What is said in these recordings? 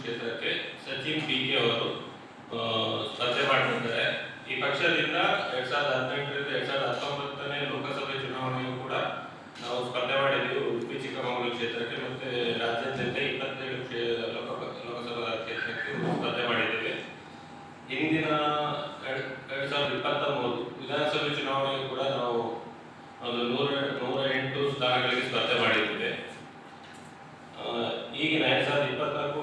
ಕ್ಷೇತ್ರಕ್ಕೆ Sachin P K ಅವರು ಸ್ಪರ್ಧೆ ಮಾಡಿದ್ದಾರೆ ಈ ಪಕ್ಷದಿಂದ ಎರಡ್ ಸಾವಿರದ ಹದಿನೆಂಟರಿಂದ ಎರಡ್ ಸಾವಿರದ ಹತ್ತೊಂಬತ್ತನೇ ಲೋಕಸಭೆ ಚುನಾವಣೆಯೂ ಕೂಡ ನಾವು ಸ್ಪರ್ಧೆ ಮಾಡಿದ್ದೀವಿ ಉಡುಪಿ, ಚಿಕ್ಕಮಗಳೂರು ಕ್ಷೇತ್ರಕ್ಕೆ ಮತ್ತೆ ರಾಜ್ಯಾದ್ಯಂತ ಇಪ್ಪತ್ತೇಳು ಲೋಕಸಭಾ ಕ್ಷೇತ್ರಕ್ಕೆ ಸ್ಪರ್ಧೆ ಮಾಡಿದ್ದೇವೆ. ಹಿಂದಿನ ಎರಡ್ ಸಾವಿರದ ಇಪ್ಪತ್ತ ಮೂರು ವಿಧಾನಸಭೆ ಚುನಾವಣೆಯು ಕೂಡ ನಾವು ಒಂದು ನೂರ ನೂರ ಎಂಟು ಸ್ಥಾನಗಳಿಗೆ ಸ್ಪರ್ಧೆ ಮಾಡಿದ್ದೇವೆ. ಈಗಿನ ಎರಡ್ ಸಾವಿರದ ಇಪ್ಪತ್ನಾಲ್ಕು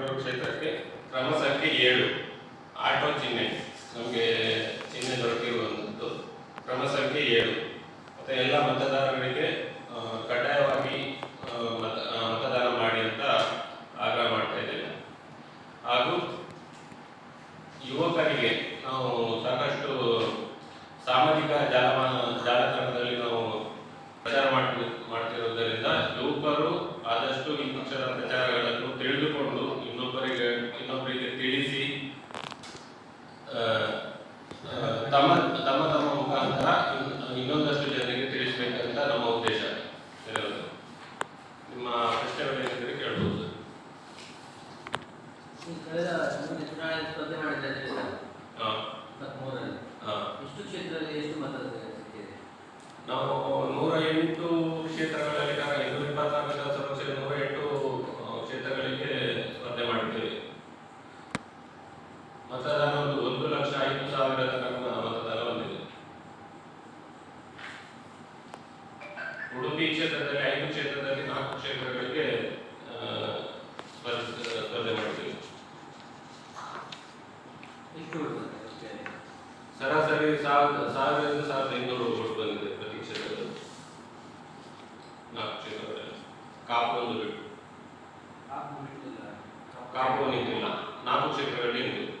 ಕ್ಷೇತ್ರಕ್ಕೆ, ಕ್ರಮ ಸಂಖ್ಯೆ ಏಳು, ಆಟೋ ಚಿಹ್ನೆ, ನಮಗೆ ಚಿಹ್ನೆ ದೊರಕಿರುವಂಥದ್ದು ಕ್ರಮ ಸಂಖ್ಯೆ ಏಳು. ಮತ್ತು ಎಲ್ಲ ಮತದಾರರಿಗೆ ತಮ್ಮ ತಮ್ಮ ತಮ್ಮ ಮುಖಾಂತರ ಇನ್- ಇನ್ನೊಂದಷ್ಟು ಜನರಿಗೆ ತಿಳಿಸಬೇಕಂತ ನಮ್ಮ ಉದ್ದೇಶ. ಇರೋದು ನಿಮ್ಮ ಪ್ರಶ್ನೆಗಳೇನಿದ್ರೆ ಕೇಳ್ಬೋದು. ಕಳೆದ ಚುನಾವಣೆ ಸ್ಪರ್ಧೆ ಮಾಡಿದ್ದಾರೆ. ಎಷ್ಟು ಕ್ಷೇತ್ರದಲ್ಲಿ ಎಷ್ಟು ಮತ ನಾವು ನೂರ ಎಂಟು ಕ್ಷೇತ್ರಗಳಲ್ಲಿ ಇನ್ನೂರ ಇಪ್ಪತ್ತಾರು ವಿಧಾನಸಭಾ ಕ್ಷೇತ್ರ ನೂರ ಎಂಟು ಕ್ಷೇತ್ರಗಳಿಗೆ ಸ್ಪರ್ಧೆ ಮಾಡಿದ್ದೇವೆ. ಮತದಾನ ಒಂದು ಒಂದು ಲಕ್ಷ ಐದು ಸಾವಿರ ತನಕ ಮತದಾನ ಬಂದಿದೆ ಉಡುಪಿ ಕ್ಷೇತ್ರದಲ್ಲಿ ಐದು ಕ್ಷೇತ್ರದಲ್ಲಿ ನಾಲ್ಕು ಕ್ಷೇತ್ರಗಳಿಗೆ ಸ್ಪರ್ಧೆ ಮಾಡಿದ್ದೇವೆ ಸರಾಸರಿ ಸಾವಿರದ ಸಾವಿರದಿಂದ ಸಾವಿರದ ಇನ್ನೂರು ಓಟ್ ಬಂದಿದೆ ಪ್ರತಿ ಕ್ಷೇತ್ರದಲ್ಲಿ. ನಾಲ್ಕು ಕ್ಷೇತ್ರಗಳಲ್ಲಿ. ಕಾಪು ಒಂದು ಬಿಟ್ಟು. ಕಾಪು ನಿಂತಿಲ್ಲ ನಾಲ್ಕು ಕ್ಷೇತ್ರಗಳಲ್ಲಿ ನಿಂತಿದೆ